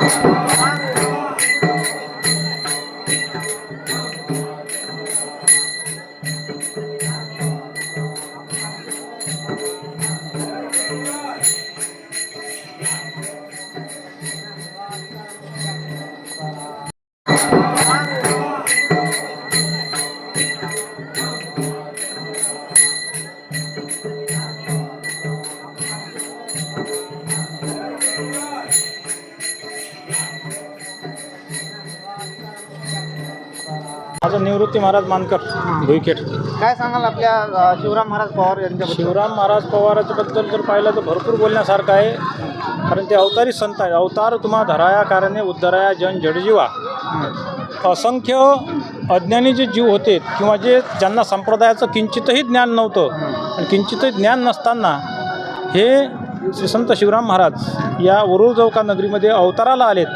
माझं निवृत्ती महाराज मानकर. भुईखेड. काय सांगाल आपल्या अ, शिवराम महाराज पवार यांच्याबद्दल? शिवराम महाराज पवाराच्याबद्दल जर पाहिलं तर भरपूर बोलण्यासारखं आहे. कारण ते अवतारी संत आहे अवतार तुम्हा धराया कारणे उद्धराया जन जडजीवा. असंख्य अज्ञानी जे जीव होते किंवा जे ज्यांना संप्रदायाचं किंचितही ज्ञान नव्हतं आणि किंचितही ज्ञान नसताना हे श्री संत शिवराम महाराज या वरुळ चौका नगरीमध्ये अवताराला आलेत.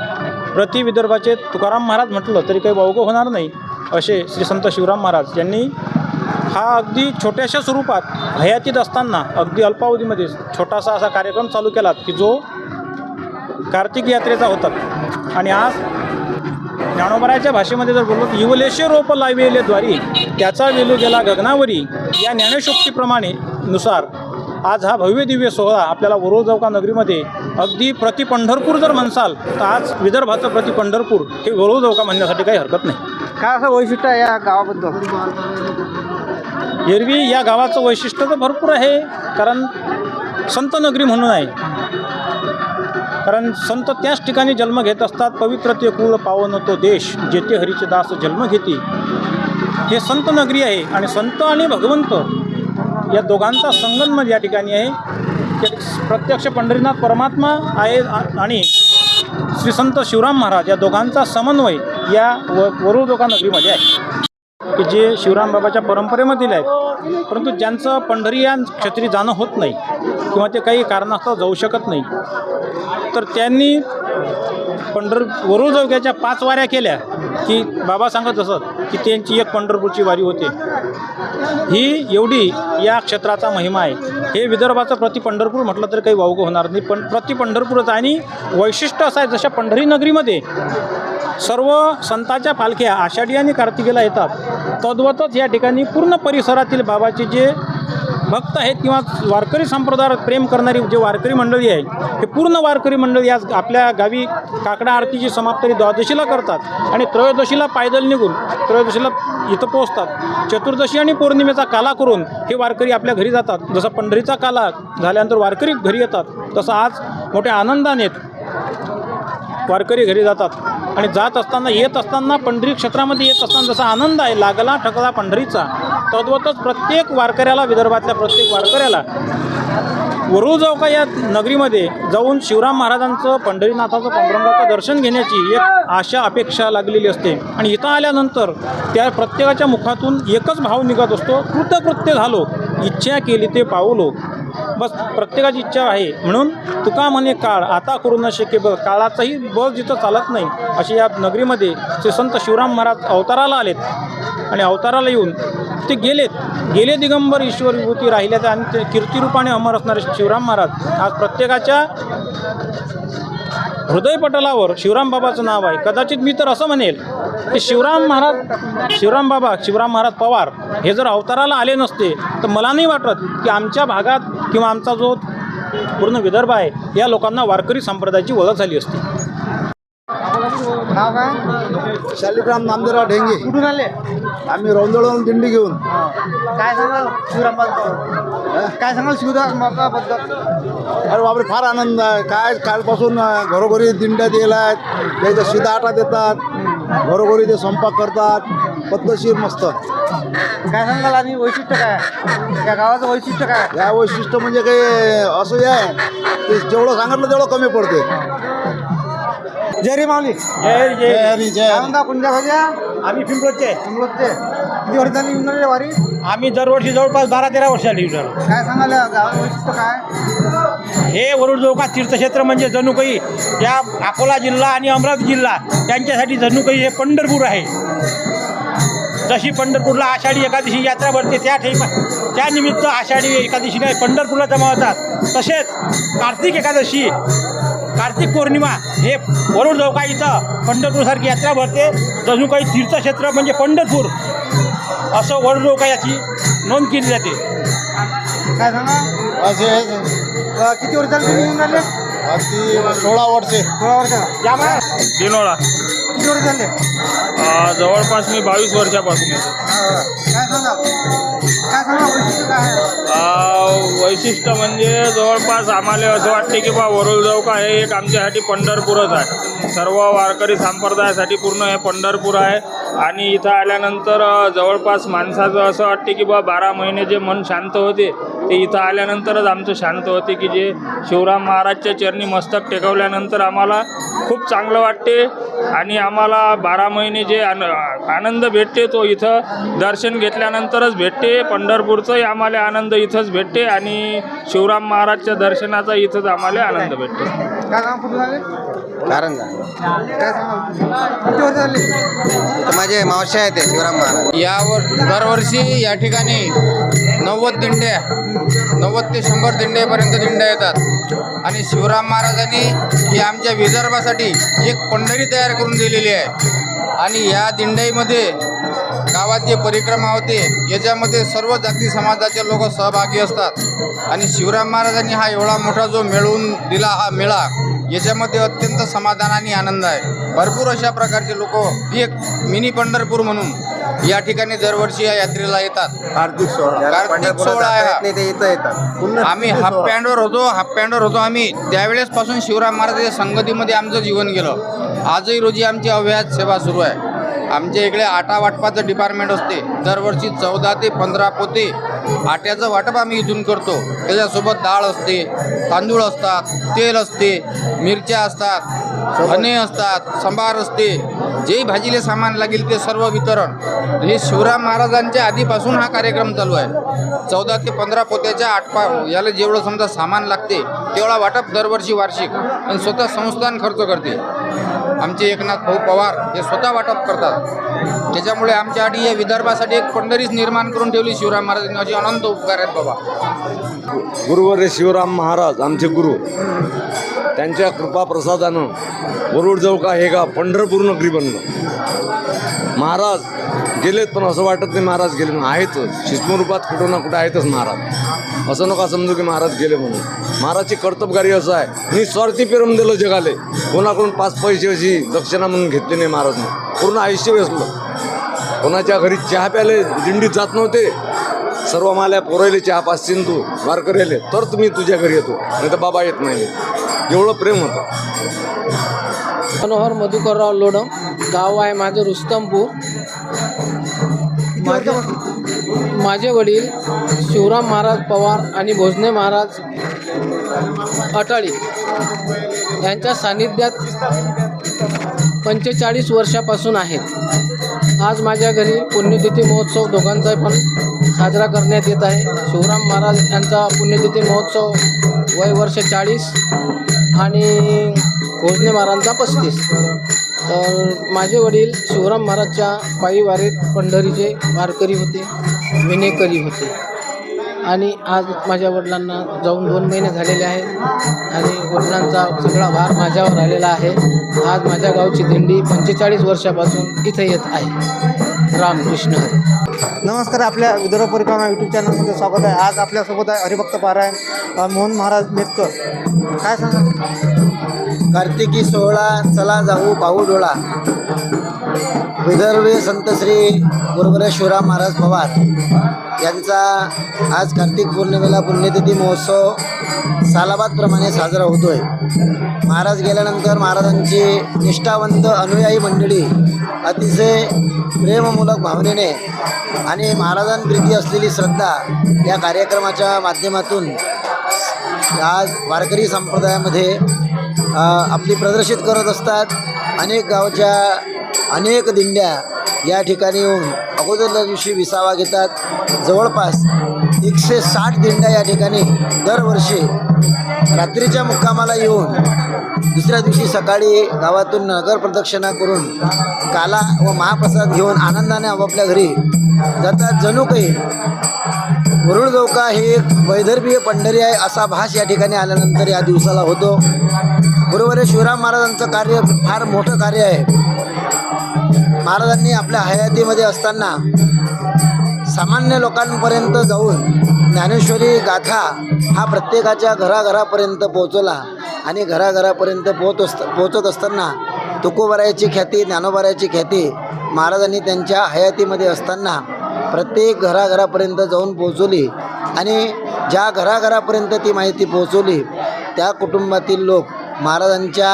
प्रति विदर्भाचे तुकाराम महाराज म्हटलं तरी काही वावगं होणार नाही. असे श्री संत शिवराम महाराज यांनी हा अगदी छोट्याशा स्वरूपात हयातीत असताना अगदी अल्पावधीमध्ये छोटासा असा कार्यक्रम चालू केला की जो कार्तिक यात्रेचा होता. आणि आज ज्ञानोबराच्या भाषेमध्ये जर बोललो की इवलेशे रोप लाविले द्वारी त्याचा वेलू गेला गगनावरी या ज्ञानशोक्तीप्रमाणे नुसार आज हा भव्य दिव्य सोहळा आपल्याला वरोळ चौका नगरीमध्ये अगदी प्रति पंढरपूर जर म्हणसाल तर आज विदर्भाचं प्रति पंढरपूर हे वरोळ चौका म्हणण्यासाठी काही हरकत नाही. काय असं वैशिष्ट्य आहे या गावाबद्दल? एरवी या गावाचं वैशिष्ट्य तर भरपूर आहे कारण संत नगरी म्हणून आहे. कारण संत त्याच ठिकाणी जन्म घेत असतात पवित्र ते कुळ पावन तो देश जेथे हरीचे दास जन्म घेते. हे संत नगरी आहे आणि संत आणि भगवंत या दोघांचा संगम या ठिकाणी आहे. ते प्रत्यक्ष पंढरीनाथ परमात्मा आहे आणि श्री संत शिवराम महाराज या दोघांचा समन्वय या व वरुळ दोघा नगरीमध्ये आहे. की जे शिवराम बाबाच्या परंपरेमधील आहेत परंतु ज्यांचं पंढरी या क्षेत्री जाणं होत नाही किंवा ते काही कारणास्तव जाऊ शकत नाही तर त्यांनी पंढर वरुळ जवग्याच्या पाच वाऱ्या केल्या की बाबा सांगत असत की त्यांची एक पंढरपूरची वारी होते. ही एवढी या क्षेत्राचा महिमा आहे. हे विदर्भाचं प्रति पंढरपूर म्हटलं तर काही वावगं होणार नाही पण प्रति पंढरपूरच आणि वैशिष्ट्य असं आहे जशा पंढरी नगरीमध्ये सर्व संतांच्या पालख्या आषाढी आणि कार्तिकेला येतात तद्वतच या ठिकाणी पूर्ण परिसरातील बाबाचे जे भक्त आहेत किंवा वारकरी संप्रदायात प्रेम करणारी जे वारकरी मंडळी आहे हे पूर्ण वारकरी मंडळी आज आपल्या गावी काकडा आरतीची समाप्तरी द्वादशीला करतात आणि त्रयोदशीला पायदल निघून त्रयोदशीला इथं पोहोचतात. चतुर्दशी आणि पौर्णिमेचा काला करून हे वारकरी आपल्या घरी जातात. जसं पंढरीचा काला झाल्यानंतर वारकरी घरी येतात तसं आज मोठ्या आनंदाने वारकरी घरी जातात. आणि जात असताना येत असताना पंढरी क्षेत्रामध्ये येत असताना जसा आनंद आहे लागला ठकला पंढरीचा तद्वतच प्रत्येक वारकऱ्याला विदर्भातल्या प्रत्येक वारकऱ्याला वरू जाऊ का या नगरीमध्ये जाऊन शिवराम महाराजांचं पंढरीनाथाचं पांडुरंगाचं दर्शन घेण्याची एक आशा अपेक्षा लागलेली असते. आणि इथं आल्यानंतर त्या प्रत्येकाच्या मुखातून एकच भाव निघत असतो कृतकृत्य झालो इच्छा केली ते पावलो. बस प्रत्येकाची इच्छा आहे. म्हणून तुका म्हणे काळ आता करू न शके बस. काळाचाही बळ जिथं चालत नाही अशी या नगरीमध्ये श्री संत शिवराम महाराज अवताराला आलेत. आणि अवताराला येऊन ते गेलेत. गेले दिगंबर ईश्वर विभूती राहिल्याचं आणि ते कीर्तिरूपाने अमर असणारे शिवराम महाराज आज प्रत्येकाच्या हृदयपटलावर शिवराम बाबाचं नाव आहे. कदाचित मी तर असं म्हणेल की शिवराम महाराज शिवराम बाबा शिवराम महाराज पवार हे जर अवताराला आले नसते तर मला नाही वाटत की आमच्या भागात किंवा आमचा जो पूर्ण विदर्भ आहे या लोकांना वारकरी संप्रदायाची ओळख झाली असती. नाव काय? शालिग्राम नामदेवराव ढेंगे. कुठून आले? आम्ही रौंदळवरून दिंडी घेऊन. काय सांगाल शिवराम काय सांगाल शिवराम बाबाबद्दल? अरे बापरे फार आनंद आहे. काय कालपासून घरोघरी दिंड्या दिल्या आहेत त्याच्या शिदा आटा देतात घरोघरी ते स्वयंपाक करतात. पद्धतशीर मस्त. काय सांगाल आणि वैशिष्ट्य काय? या गावाचं वैशिष्ट्य काय? या वैशिष्ट्य म्हणजे काही असं हे आहे. की जेवढं सांगितलं तेवढं कमी पडते जय रे माऊली. जय जय. हरी जय कुंजा भाज्या आम्ही पिंपळचे चिंगलोदचे किती वर्ष झाली इंग्रजी वारी आम्ही दरवर्षी जवळपास बारा तेरा वर्षाला येऊ झालो काय सांगाल गावाचं वैशिष्ट्य काय? हे वरुड जोका तीर्थक्षेत्र म्हणजे जणू काही या अकोला जिल्हा आणि अमरावती जिल्हा त्यांच्यासाठी जणू काही हे पंढरपूर आहे. जशी पंढरपूरला आषाढी एकादशी यात्रा भरते त्या ठिमा त्या निमित्त आषाढी एकादशीला पंढरपूरला जमा होतात. तसेच कार्तिक एकादशी कार्तिक पौर्णिमा हे वरुड चौका इथं पंढरपूरसारखी यात्रा भरते. जणू काही तीर्थक्षेत्र म्हणजे पंढरपूर. असं वरुड चौका याची. नोंद केली जाते. काय सांगा? अ, किती वर्ष झाले तुम्ही येऊन राहिले? सोळा वर्षे. सोळा वर्ष. दिनोळा. किती वर्ष झाले? अ, जवळपास मी बावीस वर्षापासून येतो. काय सांगा? काय सांगा? वैशिष्ट्य काय आहे? अ, वैशिष्ट्य म्हणजे जवळपास आम्हाला असं वाटते की बा वरुळ चौका हे एक आमच्यासाठी पंढरपूरच आहे. सर्व वारकरी संप्रदायासाठी पूर्ण हे पंढरपूर आहे. आणि इथं आल्यानंतर जवळपास माणसाचं असं वाटते की बा बारा महिने जे मन शांत होते ते इथं आल्यानंतरच आमचं शांत होते की जे शिवराम महाराजच्या चरणी मस्तक टेकवल्यानंतर आम्हाला खूप चांगलं वाटते. आणि आम्हाला बारा महिने जे आन आनंद भेटते तो इथं दर्शन घेतल्यानंतरच भेटते. पंढरपूरचाही आम्हाला आनंद इथंच भेटते आणि शिवराम महाराजच्या दर्शनाचा इथंच आम्हाला आनंद भेटतो. काय कारण माझे मावशे आहेत ते शिवराम महाराज यावर दरवर्षी या ठिकाणी नव्वद दिंड्या नव्वद ते शंभर दिंड्यापर्यंत दिंड्या येतात. आणि शिवराम महाराजांनी ही आमच्या विदर्भासाठी एक पंढरी तयार करून दिलेली आहे. आणि या दिंड्यामध्ये गावात जे परिक्रमा होते याच्यामध्ये सर्व जाती समाजाचे लोक सहभागी असतात. आणि शिवराम महाराजांनी हा एवढा मोठा जो मिळवून दिला हा मेळा याच्यामध्ये अत्यंत समाधान आणि आनंद आहे. भरपूर अशा प्रकारचे लोक एक मिनी पंढरपूर म्हणून या ठिकाणी दरवर्षी या यात्रेला येतात. कार्तिक सोळा कार्तिक सोहळा आहे. ते इथं येतात. आम्ही हाफ पॅन्टवर होतो हाफ पॅन्टवर होतो. आम्ही त्यावेळेस पासून शिवराम महाराजांच्या संगतीमध्ये आमचं जीवन गेलं. आजही रोजी आमची अव्याहत सेवा सुरू आहे. आमच्या इकडे आटा वाटपाचं डिपार्टमेंट असते. दरवर्षी चौदा ते पंधरा पोते आट्याचं वाटप आम्ही इथून करतो. त्याच्यासोबत डाळ असते तांदूळ असतात तेल असते मिरच्या असतात धने असतात सांबार असते. जे भाजीले सामान लागेल ते सर्व वितरण. हे शिवराम महाराजांच्या आधीपासून हा कार्यक्रम चालू आहे. चौदा ते पंधरा पोत्याच्या आटपा याला जेवढं समजा सामान लागते तेवढा वाटप दरवर्षी वार्षिक. आणि स्वतः संस्थान खर्च करते. आमचे एकनाथ भाऊ पवार हे स्वतः वाटप करतात. त्याच्यामुळे आमच्यासाठी या विदर्भासाठी एक पंढरीच निर्माण करून ठेवली शिवराम महाराजांनी अशी अनंत उपकार आहेत बाबा. गुरुवर्य शिवराम महाराज आमचे गुरु. त्यांच्या कृपाप्रसादानं वरुड चौका हे गाव पंढरपूर नगरी बनलं. महाराज गेलेत पण असं वाटत नाही महाराज गेले म्हणून. आहेतच शिस्मरूपात कुठं ना कुठं आहेतच महाराज. असं नका समजू की महाराज गेले म्हणून. महाराजची कर्तबगारी असं आहे. मी स्वार्थी पेरून दिलं जगाले. कोणाकडून पाच पैसे अशी दक्षिणा म्हणून घेतली नाही महाराजने पूर्ण आयुष्य वेचलं कोणाच्या घरी चहा प्याले दिंडीत जात नव्हते. सर्व माल्या पोरायले चहा पाचशीन तू. वारकऱ्याले. तर तुम्ही तुझ्या घरी येतो. नाही तर बाबा येत नाही एवढं प्रेम होतं. मनोहर मधुकरराव लोडम गाव आहे माझं रुस्तमपूर. माझे माझे वडील शिवराम महाराज पवार आणि भोजने महाराज अटाळी यांच्या सान्निध्यात पंचेचाळीस वर्षापासून आहेत. आज माझ्या घरी पुण्यतिथी महोत्सव दोघांचा पण साजरा करण्यात येत आहे. शिवराम महाराज यांचा पुण्यतिथी महोत्सव वय वर्ष चाळीस आणि भोजने महाराजांचा पस्तीस. तर माझे वडील शिवराम महाराजच्या पायी वारीत पंढरीचे वारकरी होते विनेकरी होते. आणि आज माझ्या वडिलांना जाऊन दोन महिने झालेले आहेत आणि वडिलांचा सगळा भार माझ्यावर आलेला आहे. आज माझ्या गावची दिंडी पंचेचाळीस वर्षापासून इथे येत आहे. रामकृष्ण हरी. नमस्कार आपल्या विदर्भ परिक्रमा यूट्यूब चॅनलमध्ये स्वागत आहे. आज आपल्यासोबत आहे हरिभक्त पारायण मोहन महाराज मेतकर काय सांगा कार्तिकी सोहळा चला जाऊ भाऊ डोळा. विदर्भ संत श्री गुरुवर शिवराम महाराज पवार यांचा आज कार्तिक पौर्णिमेला पुण्यतिथी महोत्सव सालाबादप्रमाणे साजरा होतोय. महाराज गेल्यानंतर महाराजांची निष्ठावंत अनुयायी मंडळी अतिशय प्रेममूलक भावनेने आणि महाराजांप्रीती असलेली श्रद्धा या कार्यक्रमाच्या माध्यमातून आज वारकरी संप्रदायामध्ये आपली प्रदर्शित करत असतात. अनेक गावच्या अनेक दिंड्या या ठिकाणी येऊन अगोदरच्या दिवशी विसावा घेतात. जवळपास एकशे साठ दिंड्या या ठिकाणी दरवर्षी रात्रीच्या मुक्कामाला येऊन दुसऱ्या दिवशी सकाळी गावातून नगर प्रदक्षिणा करून काला व महाप्रसाद घेऊन आनंदाने आपापल्या घरी जातात. जणू काही वरुड चौका हे एक वैदर्भीय पंढरी आहे असा भास या ठिकाणी आल्यानंतर या दिवसाला होतो. बरोबर आहे शिवराम महाराजांचं कार्य फार मोठं कार्य आहे. महाराजांनी आपल्या हयातीमध्ये असताना सामान्य लोकांपर्यंत जाऊन ज्ञानेश्वरी गाथा हा प्रत्येकाच्या घराघरापर्यंत पोहोचवला आणि घराघरापर्यंत पोहोच असत पोहोचत असताना तुकोबरायाची ख्याती ज्ञानोबरायाची ख्याती महाराजांनी त्यांच्या हयातीमध्ये असताना प्रत्येक घराघरापर्यंत जाऊन पोहोचवली आणि ज्या घराघरापर्यंत ती माहिती पोहोचवली त्या कुटुंबातील लोक महाराजांच्या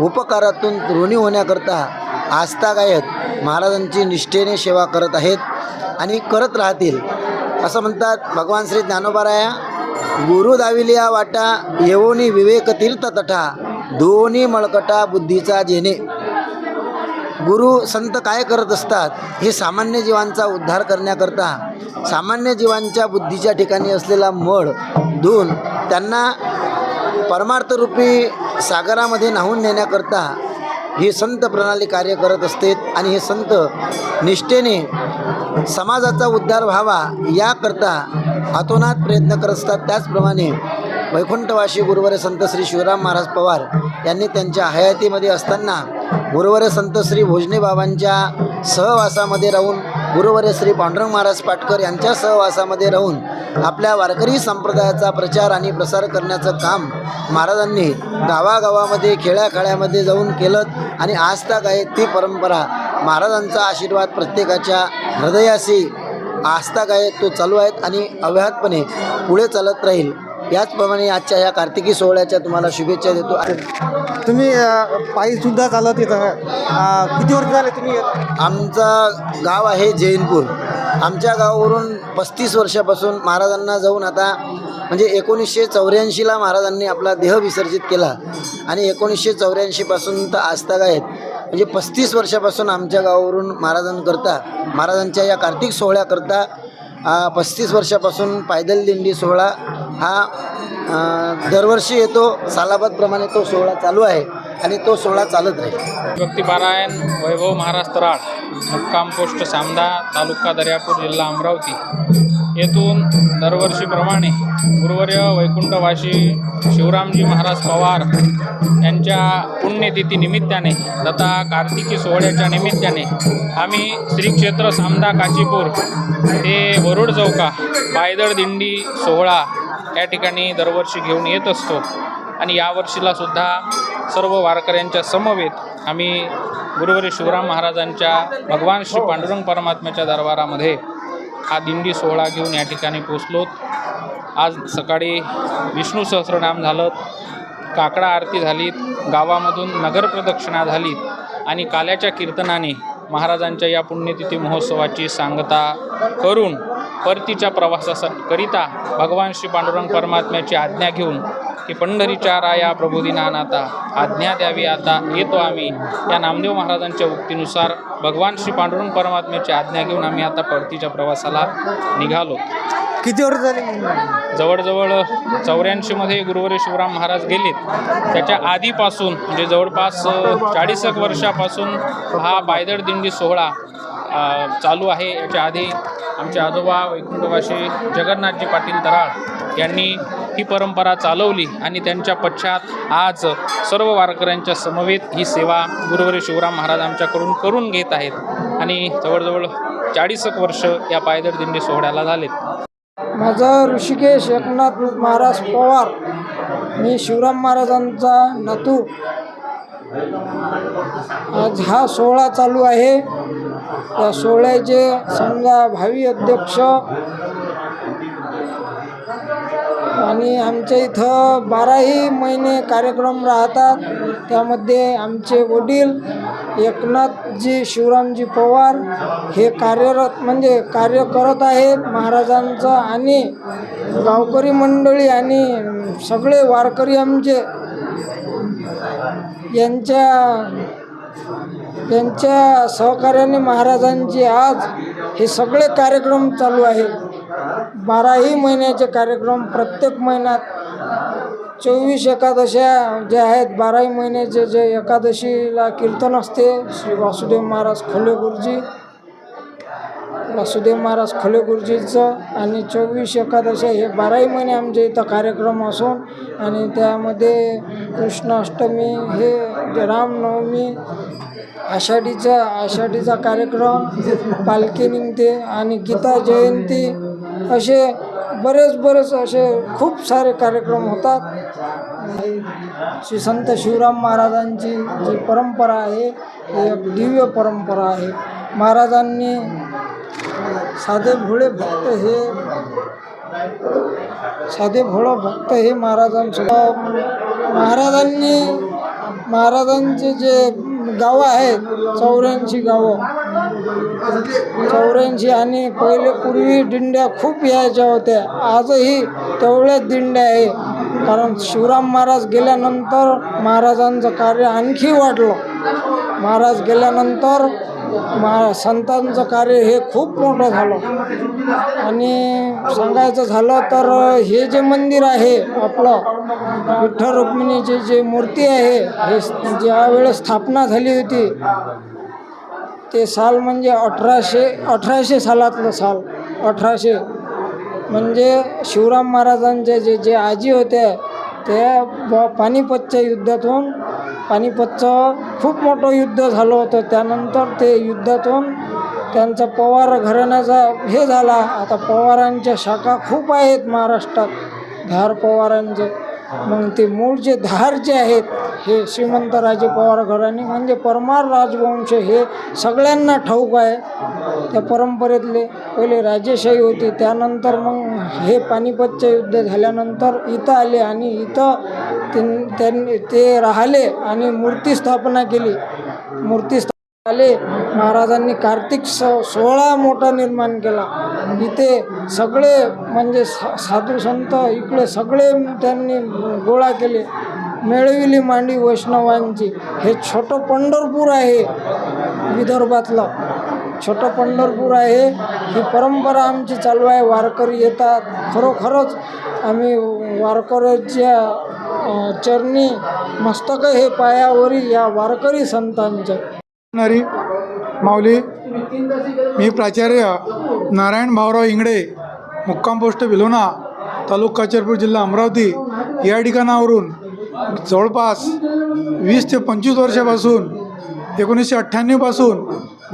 उपकारातून ऋणी होण्याकरता आस्थागायत महाराजांची निष्ठेने सेवा करत आहेत आणि करत राहतील. असं म्हणतात भगवान श्री ज्ञानोबाराया गुरु दाविलिया वाटा येवोनी विवेक तीर्थ तठा दोन्ही मळकटा बुद्धीचा जेणे. गुरु संत काय करत असतात हे सामान्य जीवांचा उद्धार करण्याकरता सामान्य जीवांच्या बुद्धीच्या ठिकाणी असलेला मळ धुऊन त्यांना परमार्थरूपी सागरामध्ये नाहून नेण्याकरता ही संत प्रणाली कार्य करत असते आणि हे संत निष्ठेने समाजाचा उद्धार व्हावा याकरता अतोनात प्रयत्न करत असतात. त्याचप्रमाणे वैकुंठवासी गुरुवारे संत श्री शिवराम महाराज पवार यांनी त्यांच्या हयातीमध्ये असताना गुरुवर संत श्री भोजने बाबांच्या सहवासामध्ये राहून गुरुवर श्री पांडुरंग महाराज पाटकर यांच्या सहवासामध्ये राहून आपल्या वारकरी संप्रदायाचा प्रचार आणि प्रसार करण्याचं काम महाराजांनी गावागावामध्ये खेड्याखेड्यामध्ये जाऊन केलं आणि आजताक आहे ती परंपरा. महाराजांचा आशीर्वाद प्रत्येकाच्या हृदयाशी आस्था काय तो चालू आहेत आणि अव्याहतपणे पुढे चालत राहील. याचप्रमाणे आजच्या या कार्तिकी सोहळ्याच्या तुम्हाला शुभेच्छा देतो. तुम्ही अ, पायीसुद्धा चालत येत. किती वर्ष झाले तुम्ही? आमचं गाव आहे जैनपूर. आमच्या गावावरून पस्तीस वर्षापासून महाराजांना जाऊन आता म्हणजे एकोणीसशे चौऱ्याऐंशीला महाराजांनी आपला देह विसर्जित केला. आणि एकोणीसशे चौऱ्याऐंशीपासून तर आजतागायत म्हणजे पस्तीस वर्षापासून आमच्या गावावरून महाराजांकरता महाराजांच्या या कार्तिक सोहळ्याकरता पस्तीस वर्षापासून पायदल दिंडी सोहळा हा दरवर्षी येतो. सालाबादप्रमाणे तो सोहळा चालू आहे आणि तो सोहळा चालत राहील. भक्तिपारायण वैभव महाराज तराळ मुक्काम पोस्ट सामदा तालुका दर्यापूर जिल्हा अमरावती. येथून दरवर्षीप्रमाणे गुरुवर्य वैकुंठवाशी शिवरामजी महाराज पवार यांच्या पुण्यतिथी निमित्ताने तथा कार्तिकी सोहळ्याच्या निमित्ताने आम्ही श्री क्षेत्र सामदा काशीपूर ते वरुड चौका पायदळ दिंडी सोहळा या ठिकाणी दरवर्षी घेऊन येत असतो. आणि यावर्षीला सुद्धा सर्व वारकऱ्यांच्या समवेत आम्ही गुरुवारी शिवराम महाराजांच्या भगवान श्री पांडुरंग परमात्म्याच्या दरबारामध्ये हा दिंडी सोहळा घेऊन या ठिकाणी पोचलो आज सकाळी विष्णू सहस्रनाम झालं काकडा आरती झालीत गावामधून नगर प्रदक्षिणा झालीत आणि काल्याच्या कीर्तनाने महाराजांच्या या पुण्यतिथी महोत्सवाची सांगता करून परतीच्या प्रवासाकरिता भगवान श्री पांडुरंग परमात्म्याची आज्ञा घेऊन की पंढरीच्या राया प्रबोधिनानाथा आज्ञा द्यावी. आता येतो आम्ही. या नामदेव महाराजांच्या उक्तीनुसार भगवान श्री पांडुरंग परमात्म्याची आज्ञा घेऊन आम्ही आता परतीच्या प्रवासाला निघालो. किती वर्ष झाले? जवळजवळ चौऱ्याऐंशीमध्ये गुरुवारी शिवराम महाराज गेलेत. त्याच्या आधीपासून म्हणजे जवळपास चाळीस एक वर्षापासून हा पायदळ दिंडी सोहळा चालू आहे. याच्या आधी आमचे आजोबा वैकुंठवाशी जगन्नाथजी पाटील तराळ यांनी ही परंपरा चालवली आणि त्यांच्या पश्चात आज सर्व वारकऱ्यांच्या समवेत ही सेवा गुरुवारी शिवराम महाराज आमच्याकडून करून घेत आहेत. आणि जवळजवळ चाळीस एक वर्ष या पायदळ दिंडी सोहळ्याला झालेत. माझं ऋषिकेश एकनाथ महाराज पवार मी शिवराम महाराजांचा नातू आज हा सोहळा चालू आहे. त्या सोहळ्याचे समजा भावी अध्यक्ष आणि आमच्या इथं बाराही महिने कार्यक्रम राहतात. त्यामध्ये आमचे वडील एकनाथजी शिवरामजी पवार हे कार्यरत म्हणजे कार्य करत आहेत. महाराजांचं आणि गावकरी मंडळी आणि सगळे वारकरी आमचे यांच्या यांच्या सहकार्याने महाराजांची आज हे सगळे कार्यक्रम चालू आहेत. बाराही महिन्याचे कार्यक्रम प्रत्येक महिन्यात चोवीस एकादशा जे आहेत बाराही महिन्याचे जे एकादशीला कीर्तन असते श्री वासुदेव महाराज खोले गुरुजी. वासुदेव महाराज खुले गुरुजीचं आणि चोवीस एकादशी हे बाराही महिने आमच्या इथं कार्यक्रम असून आणि त्यामध्ये कृष्णाष्टमी हे रामनवमी आषाढीचा आषाढीचा कार्यक्रम पालखी निघते आणि गीता जयंती असे बरेच बरेच असे खूप सारे कार्यक्रम होतात. श्री संत शिवराम महाराजांची जी परंपरा आहे ही एक दिव्य परंपरा आहे. महाराजांनी साधे भोळे भक्त हे साधे भोळा भक्त हे महाराजांसोबत महाराजांनी महाराजांचे जे गावं आहेत चौऱ्याऐंशी गावं. चौऱ्याऐंशी आणि पहिले पूर्वी दिंड्या खूप यायच्या होत्या. आजही तेवढ्याच दिंड्या आहे. कारण शिवराम महाराज गेल्यानंतर महाराजांचं कार्य आणखी वाढलं. महाराज गेल्यानंतर मा संतांचं कार्य हे खूप मोठं झालं. आणि सांगायचं झालं तर हे जे मंदिर आहे आपलं विठ्ठल रुक्मिणीची जे मूर्ती आहे हे ज्यावेळेस स्थापना झाली होती ते साल म्हणजे अठराशे अठराशे सालातलं साल अठराशे. म्हणजे शिवराम महाराजांचे जे जे आजी होत्या त्या पानिपतच्या युद्धातून पानिपतचं खूप मोठं युद्ध झालं होतं. त्यानंतर ते युद्धातून त्यांचा पवार घराण्याचा हे झाला. आता पवारांच्या शाखा खूप आहेत महाराष्ट्रात. धार पवारांचे. मग ते मूळ जे धार जे आहेत हे श्रीमंत राजे पवार घराणे म्हणजे परमार राजवंश हे सगळ्यांना ठाऊक आहे. त्या परंपरेतले पहिले राजेशाही होती त्यानंतर मग हे पानिपतचे युद्ध झाल्यानंतर इथं आले आणि इथं त्यां- त्यांनी ते राहिले आणि मूर्ती स्थापना केली. मूर्ती स्थापना आले. महाराजांनी कार्तिक स सोहळा मोठा निर्माण केला. इथे सगळे म्हणजे सा साधू संत इकडे सगळे त्यांनी गोळा केले. मिळविली मांडी वैष्णवांची. हे छोटं पंढरपूर आहे विदर्भातलं. छोटं पंढरपूर आहे. ही परंपरा आमची चालू आहे. वारकरी येतात. खरोखरच आम्ही वारकऱ्याच्या चरणी मस्तक हे पायावरी या वारकरी संतांच्या माऊली मी प्राचार्य नारायण भाऊराव इंगडे मुक्काम पोस्ट विलोणा तालुका काचरपूर जिल्हा अमरावती या ठिकाणावरून जवळपास वीस ते पंचवीस वर्षापासून एकोणीसशे अठ्ठ्याण्णवपासून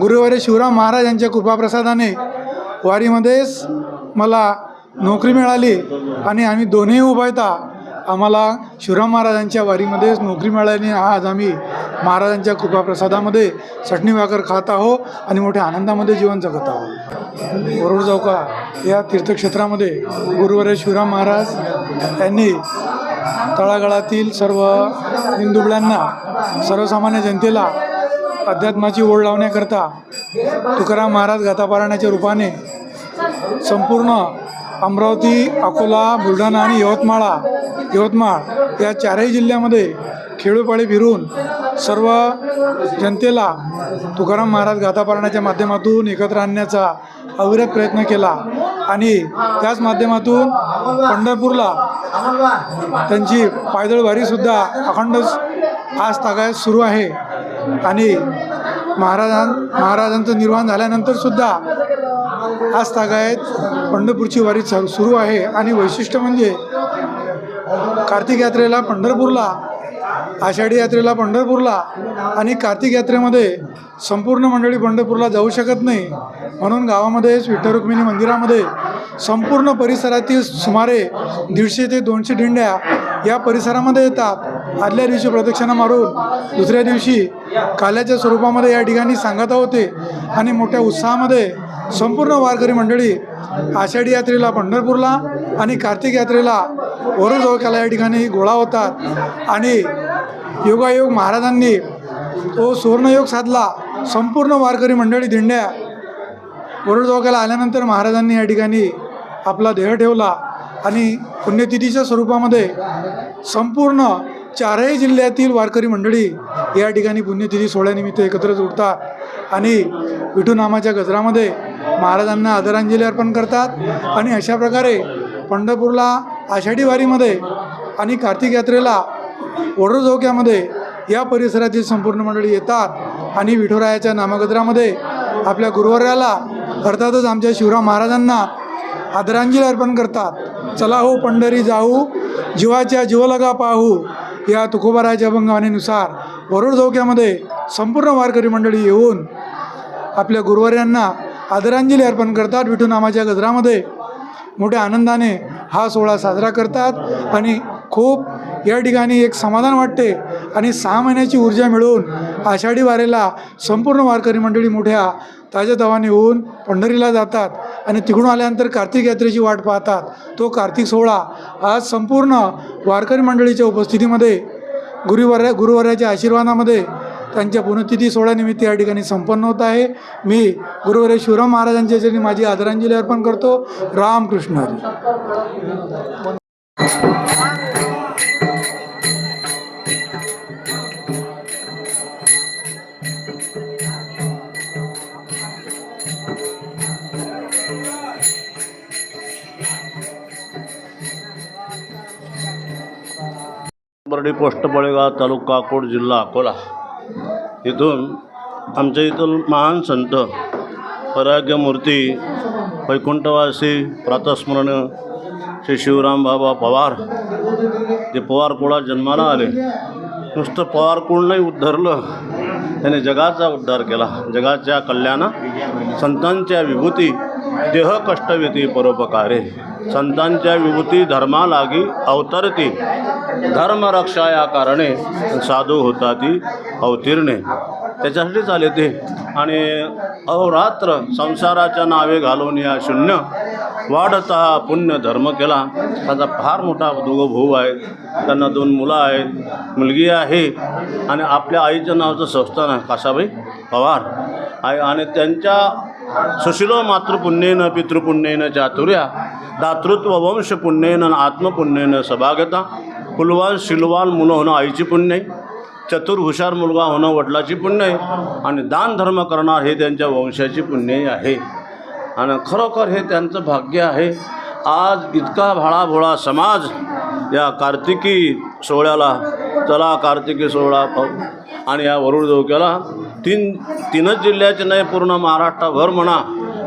गुरुवारी शिवराम महाराज यांच्या कृपाप्रसादाने वारीमध्येच मला नोकरी मिळाली आणि आम्ही दोन्ही उभयता आम्हाला शिवराम महाराजांच्या वारीमध्येच नोकरी मिळाल्याने आज आम्ही महाराजांच्या कृपाप्रसादामध्ये चटणी भाकर खात आहो आणि मोठ्या आनंदामध्ये जीवन जगत आहोत. वरुड चौका या तीर्थक्षेत्रामध्ये गुरुवारी शिवराम महाराज यांनी तळागाळातील सर्व हिंदुबळ्यांना सर्वसामान्य जनतेला अध्यात्माची ओढ लावण्याकरता तुकाराम महाराज गाथापारायणाच्या रूपाने संपूर्ण अमरावती अकोला बुलढाणा आणि यवतमाळा यवतमाळ या चारही जिल्ह्यामध्ये खेळोपाळी फिरून सर्व जनतेला तुकाराम महाराज गाथापारण्याच्या माध्यमातून एकत्र आणण्याचा अविरत प्रयत्न केला आणि त्याच माध्यमातून पंढरपूरला त्यांची पायदळ वारीसुद्धा अखंड आज तागायत सुरू आहे. आणि महाराजां महाराजांचं निर्वाण झाल्यानंतरसुद्धा आज तागायत पंढरपूरची वारी चालू सुरू आहे. आणि वैशिष्ट्य म्हणजे कार्तिक यात्रेला पंढरपूरला आषाढी यात्रेला पंढरपूरला आणि कार्तिक यात्रेमध्ये संपूर्ण मंडळी पंढरपूरला जाऊ शकत नाही. म्हणून गावामध्येच विठ्ठल रुक्मिणी मंदिरामध्ये संपूर्ण परिसरातील सुमारे दीडशे ते दोनशे दिंड्या या परिसरामध्ये येतात. आदल्या दिवशी प्रदक्षिणा मारून दुसऱ्या दिवशी काल्याच्या स्वरूपामध्ये या ठिकाणी सांगता होते. आणि मोठ्या उत्साहामध्ये संपूर्ण वारकरी मंडळी आषाढी यात्रेला पंढरपूरला आणि कार्तिक यात्रेला वरुण जवळकाला या ठिकाणी गोळा होतात. आणि योगायोग महाराजांनी तो सुवर्णयोग साधला. संपूर्ण वारकरी मंडळी दिंड्या वरुड जवळकाला आल्यानंतर महाराजांनी या ठिकाणी आपला देह ठेवला. आणि पुण्यतिथीच्या स्वरूपामध्ये संपूर्ण चारही जिल्ह्यातील वारकरी मंडळी या ठिकाणी पुण्यतिथी सोहळ्यानिमित्त एकत्र जुळतात आणि विठू नामाच्या गजरामध्ये महाराजांना आदरांजली अर्पण करतात. आणि अशा प्रकारे पंढरपूरला आषाढी वारीमध्ये आणि कार्तिक यात्रेला ओढरझोक्यामध्ये चौक्यामध्ये या परिसरातील संपूर्ण मंडळी येतात. आणि विठुरायाच्या नामगद्रामध्ये आपल्या गुरुवार्याला अर्थातच आमच्या शिवराम महाराजांना आदरांजली अर्पण करतात. चला हो पंढरी जाऊ जीवाच्या जीवलगा पाहू या तुकोबाराच्या अभंगवाणीनुसार वरुड चौक्यामध्ये संपूर्ण वारकरी मंडळी येऊन आपल्या गुरुवार्यांना आदरांजली अर्पण करतात विठूनामाच्या गजरामध्ये. मोठ्या आनंदाने हा सोहळा साजरा करतात आणि खूप या ठिकाणी एक समाधान वाटते आणि सहा महिन्याची ऊर्जा मिळवून आषाढी वारेला संपूर्ण वारकरी मंडळी मोठ्या ताजेतवाने होऊन पंढरीला जातात आणि तिकडून आल्यानंतर कार्तिक यात्रेची वाट पाहतात. तो कार्तिक सोहळा आज संपूर्ण वारकरी मंडळीच्या उपस्थितीमध्ये गुरुवार गुरुवाराच्या आशीर्वादामध्ये त्यांच्या पुण्यतिथी सोहळ्यानिमित्त या ठिकाणी संपन्न होत आहे. मी गुरुवरे शिवराम महाराजांच्या जरी माझी आदरांजली अर्पण करतो. रामकृष्ण हरी. बर्डी पोस्ट बळेगाव तालुका अकोट जिल्हा अकोला. इथून आमच्या इथून महान संत पराग्यमूर्ती वैकुंठवासी प्रातस्मरण श्री शिवराम बाबा पवार जे पवार कुळात जन्माला आले. नुसतं पवार नाही उद्धरलं. त्याने जगाचा उद्धार केला. जगाच्या कल्याणा संतांच्या विभूती देह कष्टव्यती परोपकारे. संतांच्या विभूती धर्मालागी अवतरती. धर्मरक्षा या कारणे साधू होता ती अवतीर्णे त्याच्यासाठीच आले ते आणि अहोरात्र संसाराच्या नावे घालून या शून्य वाढता पुण्य धर्म केला. त्याचा फार मोठा दोघं भाऊ आहेत. त्यांना दोन मुलं आहेत. मुलगी आहे. आणि आपल्या आईचं नावचं संस्थान आहे कासाबाई पवार. आहे आणि त्यांच्या सुशिलो मातृपुण्येनं पितृपुण्येन चातुर्या दातृत्व वंश पुण्येनं आत्मपुण्येन सभागता. कुलवान शिलवान मुलं होणं आईची पुण्य आहे. चतुर हुशार मुलगा होणं वडिलाची पुण्य आहे. आणि दान धर्म करणार हे त्यांच्या वंशाची पुण्यही आहे. आणि खरोखर हे त्यांचं भाग्य आहे. आज इतका भाळाभोळा समाज या कार्तिकी सोहळ्याला चला कार्तिकी सोहळा आणि या वरुड धोक्याला तीन तीनच जिल्ह्याचे नाही पूर्ण महाराष्ट्रभर म्हणा.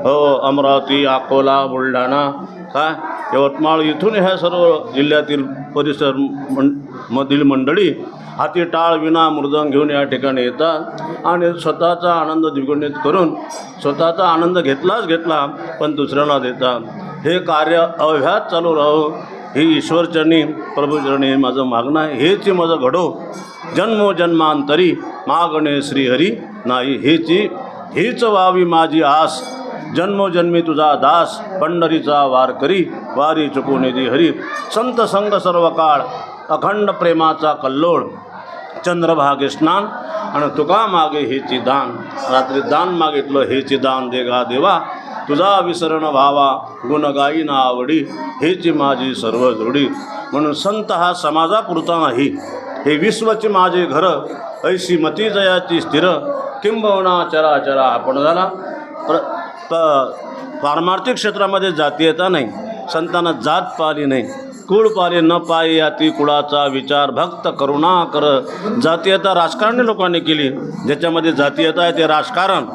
हो अमरावती अकोला बुलढाणा काय? यवतमाळ इथून ह्या सर्व जिल्ह्यातील परिसर मं मधील मंडळी हाती टाळ विना मृदंग घेऊन या ठिकाणी येतात आणि स्वतःचा आनंद द्विगुणित करून स्वतःचा आनंद घेतलाच घेतला पण दुसऱ्याला देतात. हे कार्य अव्यात चालू राहो. ही ईश्वरचरणी प्रभूचरणी हे माझं मागणं आहे. हेच माझं घडो. जन्मोजन्मांतरी मागणे श्रीहरी नाही. हेची हीच व्हावी माझी आस. जन्मोजन्मी तुझा दास पंढरीचा वार करी वारी चुकून दे हरी. संत संग सर्व काळ अखंड प्रेमाचा कल्लोळ. चंद्रभागे स्नान आणि तुका मागे हेची दान. रात्री दान मागितलं हेची दान देगा देवा. तुझा विसरण व्हावा गुण गाई ना आवडी हेची माझी सर्व जोडी. म्हणून संत हा समाजापुरता नाही. हे विश्वचे माझे घर ऐशी मती जयाची स्थिर. किंबवना चराचरा आपण झाला. प्र तर पारमार्थिक क्षेत्रामध्ये जातीयता नाही. संतांना जात पाली नाही. कुळ पाले न पाये याती कुळाचा विचार भक्त करुणा कर. जातीयता राजकारणी लोकांनी केली. ज्याच्यामध्ये जातीयता आहे ते राजकारण.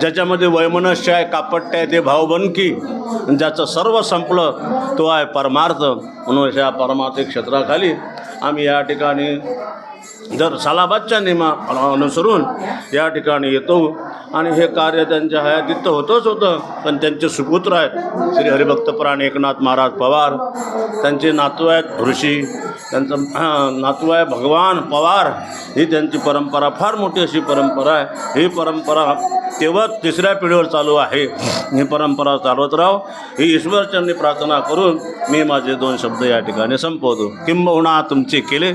ज्याच्यामध्ये वैमनस्य आहे कापट्य आहे ते भावबनकी आणि ज्याचं सर्व संपलं तो आहे परमार्थ. म्हणून अशा परमार्थिक क्षेत्राखाली आम्ही या ठिकाणी जर सालाबादच्या नियमा अनुसरून या ठिकाणी येतो आणि हे कार्य त्यांच्या हयातीत तर होतंच होतं पण त्यांचे सुपुत्र आहेत. श्री हरिभक्तप्राण एकनाथ महाराज पवार त्यांचे नातू आहेत ऋषी त्यांचं नातू आहे भगवान पवार ही त्यांची परंपरा फार मोठी अशी परंपरा आहे. ही परंपरा तेव्हा तिसऱ्या पिढीवर चालू आहे. ही परंपरा चालवत राहो. ही ईश्वरचरणी प्रार्थना करून मी माझे दोन शब्द या ठिकाणी संपवतो. किंबहुना तुमचे केले.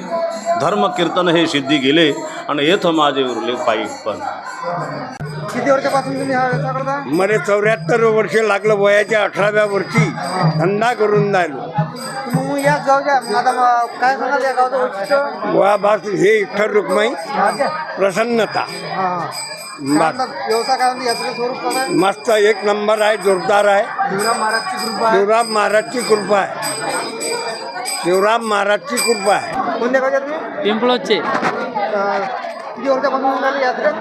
धर्म कीर्तन हे सिद्धी गेले आणि येथ माझे उरले पायी पण. किती वर्षापासून तुम्ही हा व्यवसाय करता? मला चौऱ्याहत्तर वर्ष लागलं वयाच्या अठराव्या वर्षी धंदा करून राहिलो. मग याच गावच्या आता मग काय सांगाल या गावचं वैशिष्ट्य? वाबास हे विठ्ठल रुक्माई प्रसन्नता. हा. काय म्हणतात, व्यवसाय काय म्हणते यात्रेचं स्वरूप कसं आहे? मस्त एक नंबर आहे जोरदार आहे. शिवराम महाराजची कृपा आहे. शिवराम महाराजची कृपा आहे. शिवराम महाराजची कृपा आहे. कोणत्या गावच्या तुम्ही? पिंपळोचे अं, किती वर्षापासून राहिले यात्रेत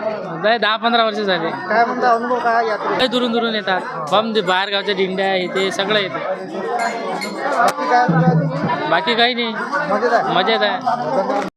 नाही दहा पंधरा वर्ष झाले. काय म्हणता अनुभव काय यात्रेत? काही दुरून दुरून येतात. बम बाहेर गावच्या दिंड्या ते सगळं येतं. बाकी काय म्हणता अजून? बाकी काही नाही. मजेत आहे. मजेत आहे. धन्यवाद.